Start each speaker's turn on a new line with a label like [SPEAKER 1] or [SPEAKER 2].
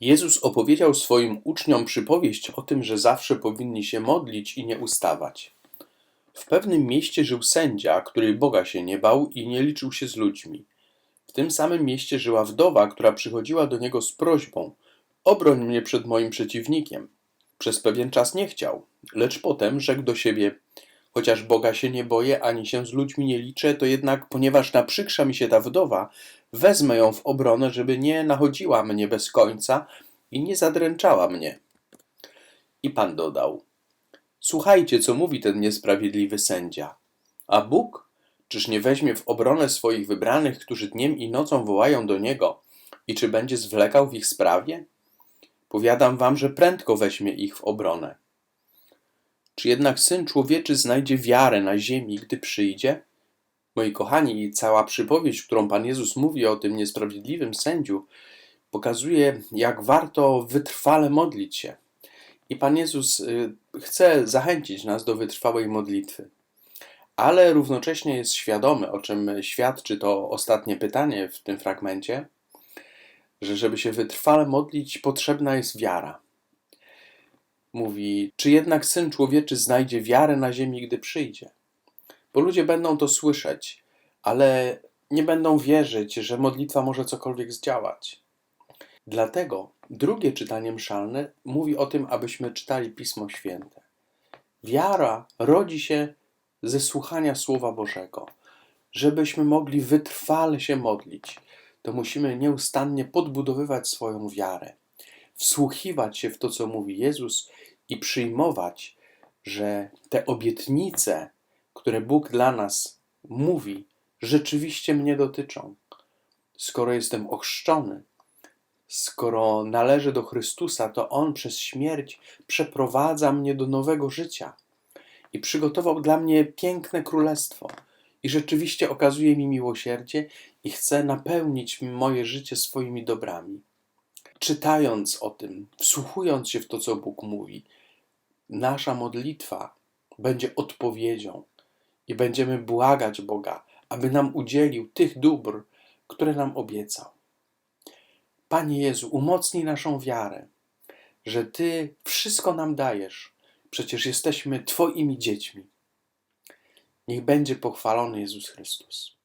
[SPEAKER 1] Jezus opowiedział swoim uczniom przypowieść o tym, że zawsze powinni się modlić i nie ustawać. W pewnym mieście żył sędzia, który Boga się nie bał i nie liczył się z ludźmi. W tym samym mieście żyła wdowa, która przychodziła do niego z prośbą: Obroń mnie przed moim przeciwnikiem. Przez pewien czas nie chciał, lecz potem rzekł do siebie: Chociaż Boga się nie boję, ani się z ludźmi nie liczę, to jednak, ponieważ naprzykrza mi się ta wdowa, wezmę ją w obronę, żeby nie nachodziła mnie bez końca i nie zadręczała mnie. I pan dodał: Słuchajcie, co mówi ten niesprawiedliwy sędzia. A Bóg, czyż nie weźmie w obronę swoich wybranych, którzy dniem i nocą wołają do niego, i czy będzie zwlekał w ich sprawie? Powiadam wam, że prędko weźmie ich w obronę. Czy jednak syn człowieczy znajdzie wiarę na ziemi, gdy przyjdzie? Moi kochani, cała przypowieść, którą Pan Jezus mówi o tym niesprawiedliwym sędziu, pokazuje, jak warto wytrwale modlić się. I Pan Jezus y, chce zachęcić nas do wytrwałej modlitwy. Ale równocześnie jest świadomy, o czym świadczy to ostatnie pytanie w tym fragmencie, że żeby się wytrwale modlić, potrzebna jest wiara. Mówi, czy jednak syn człowieczy znajdzie wiarę na ziemi, gdy przyjdzie? Bo ludzie będą to słyszeć, ale nie będą wierzyć, że modlitwa może cokolwiek zdziałać. Dlatego drugie czytanie mszalne mówi o tym, abyśmy czytali Pismo Święte. Wiara rodzi się ze słuchania Słowa Bożego. Żebyśmy mogli wytrwale się modlić, to musimy nieustannie podbudowywać swoją wiarę, wsłuchiwać się w to, co mówi Jezus i przyjmować, że te obietnice, które Bóg dla nas mówi, rzeczywiście mnie dotyczą. Skoro jestem ochrzczony, skoro należę do Chrystusa, to On przez śmierć przeprowadza mnie do nowego życia i przygotował dla mnie piękne królestwo. I rzeczywiście okazuje mi miłosierdzie i chce napełnić moje życie swoimi dobrami. Czytając o tym, wsłuchując się w to, co Bóg mówi, nasza modlitwa będzie odpowiedzią i będziemy błagać Boga, aby nam udzielił tych dóbr, które nam obiecał. Panie Jezu, umocnij naszą wiarę, że Ty wszystko nam dajesz. Przecież jesteśmy Twoimi dziećmi. Niech będzie pochwalony Jezus Chrystus.